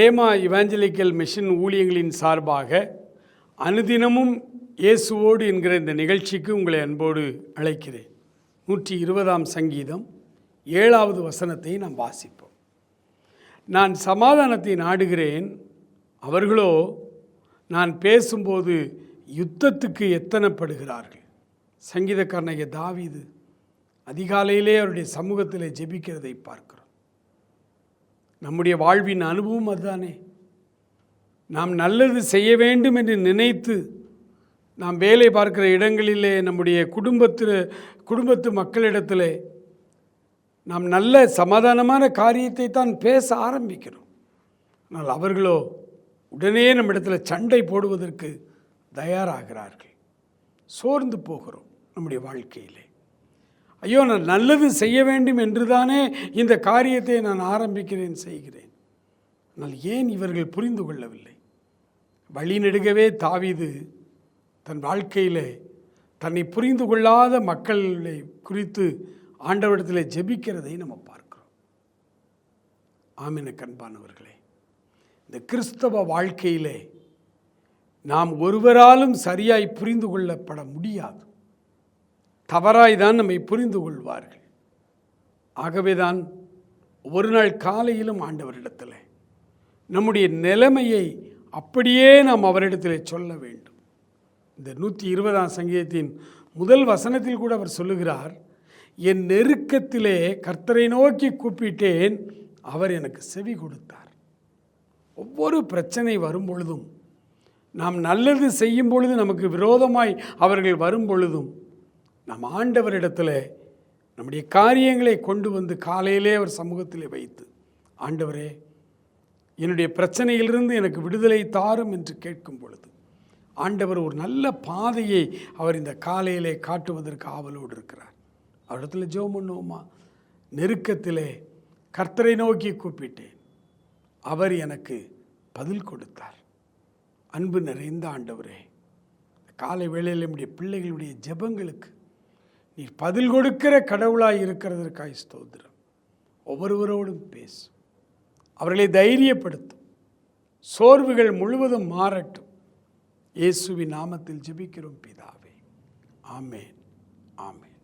Rhema evangelical mission ஊழியங்களின் சார்பாக அனுதினமும் இயேசுவோடு என்கிற இந்த நிகழ்ச்சிக்கு உங்களை அன்போடு அழைக்கிறேன். நூற்றி இருபதாம் சங்கீதம் ஏழாவது வசனத்தை நாம் வாசிப்போம். நான் சமாதானத்தை நாடுகிறேன் அவர்களோ நான் பேசும்போது யுத்தத்துக்கு எத்தனப்படுகிறார்கள்? சங்கீதக்காரனைய தாவிது அதிகாலையிலே அவருடைய சமூகத்தில் ஜெபிக்கிறதை பார்க்கிறோம். நம்முடைய வாழ்வின் அனுபவம் அதுதானே. நாம் நல்லது செய்ய வேண்டும் என்று நினைத்து நாம் வேலை பார்க்கிற இடங்களிலே நம்முடைய குடும்பத்தில் குடும்பத்து மக்களிடத்தில் நாம் நல்ல சமாதானமான காரியத்தை தான் பேச ஆரம்பிக்கிறோம். ஆனால் அவர்களோ உடனே நம்மிடத்தில் சண்டை போடுவதற்கு தயாராகிறார்கள். சோர்ந்து போகிறோம் நம்முடைய வாழ்க்கையிலே. ஐயோ நான் நல்லது செய்ய வேண்டும் என்று தானே இந்த காரியத்தை நான் ஆரம்பிக்கிறேன் செய்கிறேன். ஆனால் ஏன் இவர்கள் புரிந்து கொள்ளவில்லை? வழிநெடுகவே தாவிது தன் வாழ்க்கையில் தன்னை புரிந்து கொள்ளாத மக்களை குறித்து ஆண்டவரிடத்தில் ஜெபிக்கிறதை நம்ம பார்க்கிறோம். ஆமின கண்பானவர்களே இந்த கிறிஸ்தவ வாழ்க்கையிலே நாம் ஒருவராலும் சரியாய் புரிந்து கொள்ளப்பட முடியாது. தவறாய் தான் நம்மை புரிந்து கொள்வார்கள் ஆகவே தான் ஒரு நாள் காலையிலும் ஆண்டவரிடத்தில் நம்முடைய நிலைமையை அப்படியே நாம் அவரிடத்தில் சொல்ல வேண்டும். இந்த நூற்றி இருபதாம் சங்கீதத்தின் முதல் வசனத்தில் கூட அவர் சொல்லுகிறார் என் நெருக்கத்திலே கர்த்தரை நோக்கி கூப்பிட்டேன் அவர் எனக்கு செவி கொடுத்தார். ஒவ்வொரு பிரச்சனை வரும்பொழுதும் நாம் நல்லது செய்யும் பொழுது நமக்கு விரோதமாய் அவர்கள் வரும் பொழுதும் நம் ஆண்டவரிடத்தில் நம்முடைய காரியங்களை கொண்டு வந்து காலையிலே அவர் சமூகத்திலே வைத்து ஆண்டவரே என்னுடைய பிரச்சனையிலிருந்து எனக்கு விடுதலை தாரும் என்று கேட்கும் பொழுது ஆண்டவர் ஒரு நல்ல பாதையை அவர் இந்த காலையிலே காட்டுவதற்கு ஆவலோடு இருக்கிறார். அவரிடத்துல ஜெபம் பண்ணுவோமா? நெருக்கத்திலே கர்த்தரை நோக்கி கூப்பிட்டேன். அவர் எனக்கு பதில் கொடுத்தார். அன்பு நிறைந்த ஆண்டவரே காலை வேளையில் நம்முடைய பிள்ளைகளுடைய ஜெபங்களுக்கு நீர் பதில் கொடுக்கிற கடவுளாய் இருக்கிறதற்காய் ஸ்தோத்திரம். ஒவ்வொருவரோடும் பேசும் அவர்களை தைரியப்படுத்தும். சோர்வுகள் முழுவதும் மாறட்டும். இயேசுவின் நாமத்தில் ஜெபிக்கிறோம் பிதாவே. ஆமேன். ஆமேன்.